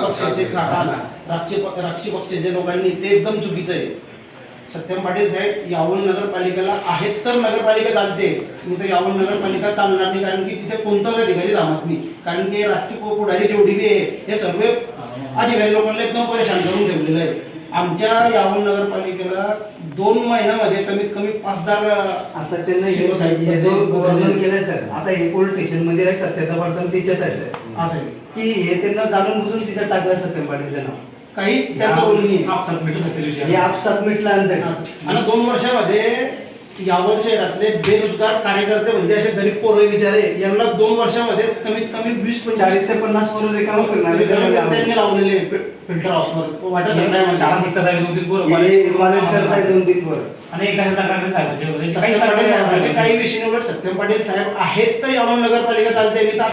पक्षाचे राक्षी राक्षी पक्षाच्या लोकांनी ते एकदम चुकीचं आहे. सत्यम पाटील साहेब यावल नगरपालिकेला आहेत तर नगरपालिका चालते. मी तर यावल नगरपालिका चालणार नाही कारण की तिथे कोणताच अधिकारी थांबत नाही. कारण की राजकीय पुढारी जेवढी बी आहे हे सर्व अधिकारी लोकांना एकदम परेशान करून ठेवलेलं आहे. आमच्या यावल नगरपालिकेला दोन महिन्यामध्ये कमीत कमी पाच दहा आता त्यांना हे- जो. वर्णन केलंय सर. आता हे पोलीस स्टेशनमध्ये एक सत्यता पाटील तिच्यात आहे सर. असं आहे. की हे त्यांना जाणून बुजून तिच्यात टाकलं सत्यम पाटीलचं नाव. काहीच त्यांचं रोल नाही आपसात विषय. हे आपसात मिटल्यानंतर. आणि दोन वर्षामध्ये यावल शहरातले बेरोजगार कार्यकर्ते म्हणजे असे गरीब पोरं बिचारे यांना दोन वर्षामध्ये कमीत कमी वीस चाळीस ते पन्नास पोरं रिकामं त्यांनी लावलेले फिल्टर हाऊसवर वाटत शाळा शिकतात आहे दोन तीन पोरं. हे कॉलेज करताय दोन तीन पोरं. आणि एक साहेब पाटील साहेबांचे काही विषय निवडत सत्यम पाटील साहेब आहेत तर यावल नगरपालिका चालते. मी तर